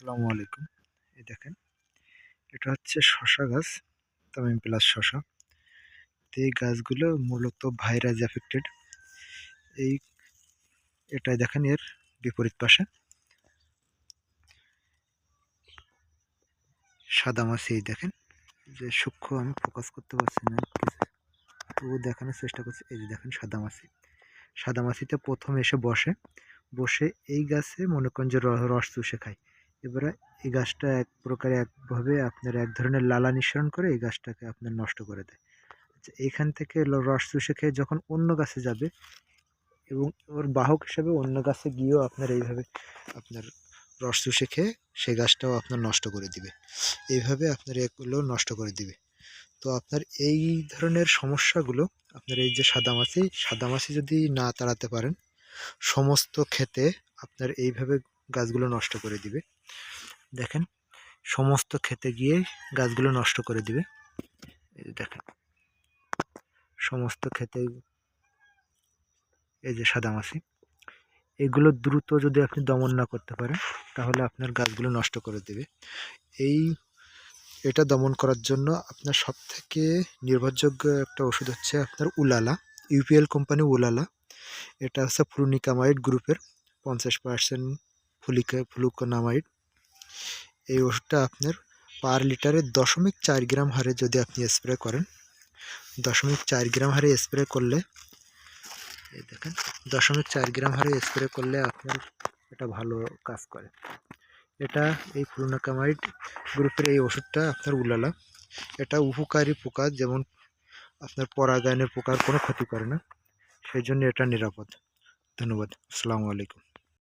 আসসালামু আলাইকুম। এই দেখেন, এটা হচ্ছে শশা গাছ, তামিম প্লাস শশা। তো এই গাছগুলো মূলত ভাইরাস এফেক্টেড এই, এটাই দেখেন এর বিপরীত পাশে। সাদা মাছি এই দেখেন, যে সূক্ষ্ম আমি ফোকাস করতে পারছি না তবু দেখানোর চেষ্টা করছি, এই যে দেখেন সাদা মাছি। সাদা মাছিতে প্রথম এসে বসে বসে এই গাছে মনে করেন যে রস চুষে খায়। এবারে এই গাছটা এক প্রকারে একভাবে আপনার এক ধরনের লালা নিঃসরণ করে এই গাছটাকে আপনার নষ্ট করে দেয়। আচ্ছা এইখান থেকে রস চুষে খেয়ে যখন অন্য গাছে যাবে এবং ওর বাহক হিসাবে অন্য গাছে গিয়েও আপনার এইভাবে আপনার রস চুষে খেয়ে সেই গাছটাও আপনার নষ্ট করে দিবে। এইভাবে আপনার এগুলো নষ্ট করে দিবে। তো আপনার এই ধরনের সমস্যাগুলো, আপনার এই যে সাদামাছি সাদামাছি যদি না তাড়াতে পারেন, সমস্ত ক্ষেতে আপনার এইভাবে গাছগুলো নষ্ট করে দিবে। দেখেন, সমস্ত ক্ষেতে গিয়ে গাছগুলো নষ্ট করে দিবে। দেখেন, সমস্ত ক্ষেতে এই যে সাদামাছি, এগুলো দ্রুত যদি আপনি দমন না করতে পারেন, তাহলে আপনার গাছগুলো নষ্ট করে দেবে। এই, এটা দমন করার জন্য আপনার সব থেকে নির্ভরযোগ্য একটা ওষুধ হচ্ছে আপনার উলালা, ইউপিএল কোম্পানি উলালা। এটা হচ্ছে ফ্লুনিকামাইড গ্রুপের, পঞ্চাশ পার্সেন্ট ফুলিকা, ফ্লুকোনামাইড। এই ওষুধটা আপনার পার লিটারে দশমিক চার গ্রাম হারে যদি আপনি স্প্রে করেন, দশমিক চার গ্রাম হারে স্প্রে করলে, এই দেখেন, দশমিক চার গ্রাম হারে স্প্রে করলে আপনার এটা ভালো কাজ করে। এটা এই ফ্লুনাকামাইড গ্রুপের এই ওষুধটা আপনার উলালা। এটা উপকারী পোকা যেমন আপনার পরাগায়নের পোকার কোনো ক্ষতি করে না। সেই জন্য এটা নিরাপদ। ধন্যবাদ। আসসালামু আলাইকুম।